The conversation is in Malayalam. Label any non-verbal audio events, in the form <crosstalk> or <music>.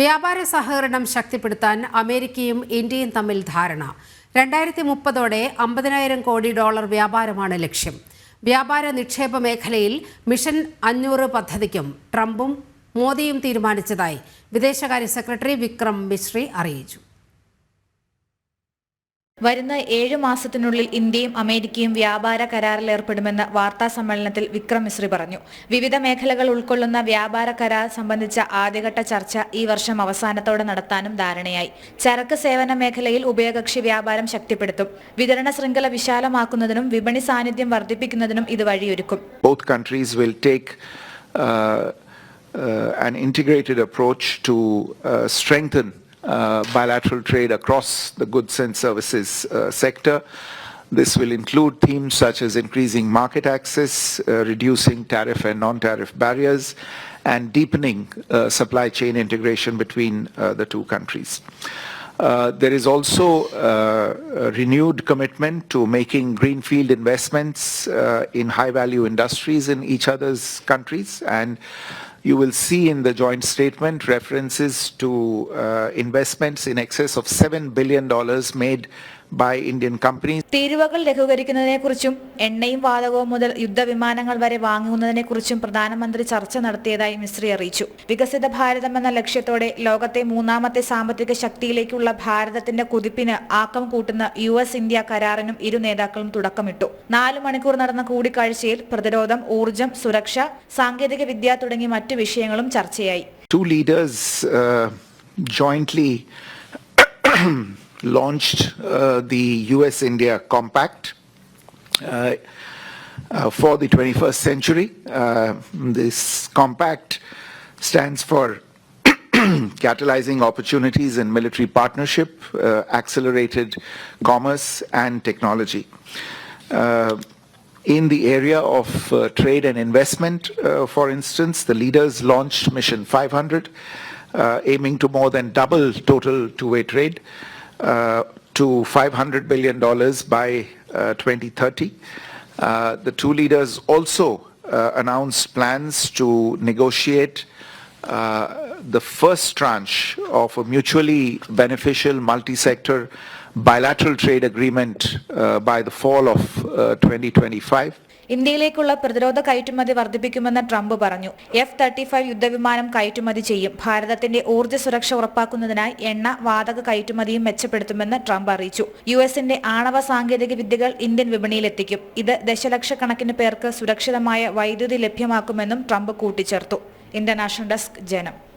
വ്യാപാര സഹകരണം ശക്തിപ്പെടുത്താൻ അമേരിക്കയും ഇന്ത്യയും തമ്മിൽ ധാരണ. രണ്ടായിരത്തി മുപ്പതോടെ അമ്പതിനായിരം കോടി ഡോളർ വ്യാപാരമാണ് ലക്ഷ്യം. വ്യാപാര നിക്ഷേപ മേഖലയിൽ മിഷൻ അഞ്ഞൂറ് പദ്ധതിക്കും ട്രംപും മോദിയും തീരുമാനിച്ചതായി വിദേശകാര്യ സെക്രട്ടറി വിക്രം മിശ്രി അറിയിച്ചു. വരുന്ന ഏഴു മാസത്തിനുള്ളിൽ ഇന്ത്യയും അമേരിക്കയും വ്യാപാര കരാറിൽ ഏർപ്പെടുമെന്ന് വാർത്താ സമ്മേളനത്തിൽ വിക്രം മിശ്രി പറഞ്ഞു. വിവിധ മേഖലകൾ ഉൾക്കൊള്ളുന്ന വ്യാപാര കരാർ സംബന്ധിച്ച ആദ്യഘട്ട ചർച്ച ഈ വർഷം അവസാനത്തോടെ നടത്താനും ധാരണയായി. ചരക്ക് സേവന മേഖലയിൽ ഉഭയകക്ഷി വ്യാപാരം ശക്തിപ്പെടുത്തും. വിതരണ ശൃംഖല വിശാലമാക്കുന്നതിനും വിപണി സാന്നിധ്യം വർദ്ധിപ്പിക്കുന്നതിനും ഇത് വഴിയൊരുക്കും. Both countries will take uh, uh, an integrated approach to uh, strengthen bilateral trade across the goods and services uh, sector. This will include themes such as increasing market access, uh, reducing tariff and non-tariff barriers, and deepening uh, supply chain integration between uh, the two countries. Uh, There is also uh, a renewed commitment to making greenfield investments uh, in high-value industries in each other's countries, and you will see in the joint statement references to uh, investments in excess of $7 billion made by Indian companies. തീരുവകൾ ലഘൂകരിക്കുന്നതിനെക്കുറിച്ചും എണ്ണയും വാതകവും മുതൽ യുദ്ധവിമാനങ്ങൾ വരെ വാങ്ങുന്നതിനെക്കുറിച്ചും പ്രധാനമന്ത്രി ചർച്ച നടത്തിയതായി മിശ്രി അറിയിച്ചു. വികസിത ഭാരതം എന്ന ലക്ഷ്യത്തോടെ ലോകത്തെ മൂന്നാമത്തെ സാമ്പത്തിക ശക്തിയിലേക്കുള്ള ഭാരതത്തിന്റെ കുതിപ്പിന് ആക്കം കൂട്ടുന്ന യു എസ് ഇന്ത്യ കരാറിനും ഇരു നേതാക്കളും തുടക്കമിട്ടു. നാല് മണിക്കൂർ നടന്ന കൂടിക്കാഴ്ചയിൽ പ്രതിരോധം ഊർജം സുരക്ഷ സാങ്കേതിക വിദ്യ തുടങ്ങി മറ്റു വിഷയങ്ങളും ചർച്ചയായി. Two leaders uh, jointly launched uh, the US India Compact uh, uh, for the 21st century. This compact stands for <clears throat> catalyzing opportunities in military partnership, accelerated commerce, and technology. In the area of uh, trade and investment, uh, for instance, the leaders launched Mission 500, uh, aiming to more than double total two-way trade to $500 billion by uh, 2030. Uh, the two leaders also uh, announced plans to negotiate uh, the first tranche of a mutually beneficial multi-sector bilateral trade agreement uh, by the fall of uh, 2025. ഇന്ത്യയിലേക്കുള്ള പ്രതിരോധ കയറ്റുമതി വർദ്ധിപ്പിക്കുമെന്ന് ട്രംപ് പറഞ്ഞു. എഫ് തേർട്ടി ഫൈവ് യുദ്ധവിമാനം കയറ്റുമതി ചെയ്യും. ഭാരതത്തിന്റെ ഊർജ സുരക്ഷ ഉറപ്പാക്കുന്നതിനായി എണ്ണ വാതക കയറ്റുമതിയും മെച്ചപ്പെടുത്തുമെന്ന് ട്രംപ് അറിയിച്ചു. യു എസിന്റെ ആണവ സാങ്കേതിക വിദ്യകൾ ഇന്ത്യൻ വിപണിയിലെത്തിക്കും ഇത് ദശലക്ഷക്കണക്കിന് പേർക്ക് സുരക്ഷിതമായ വൈദ്യുതി ലഭ്യമാക്കുമെന്നും ട്രംപ് കൂട്ടിച്ചേർത്തു. ഇന്റർനാഷണൽ ഡെസ്ക് ജനം.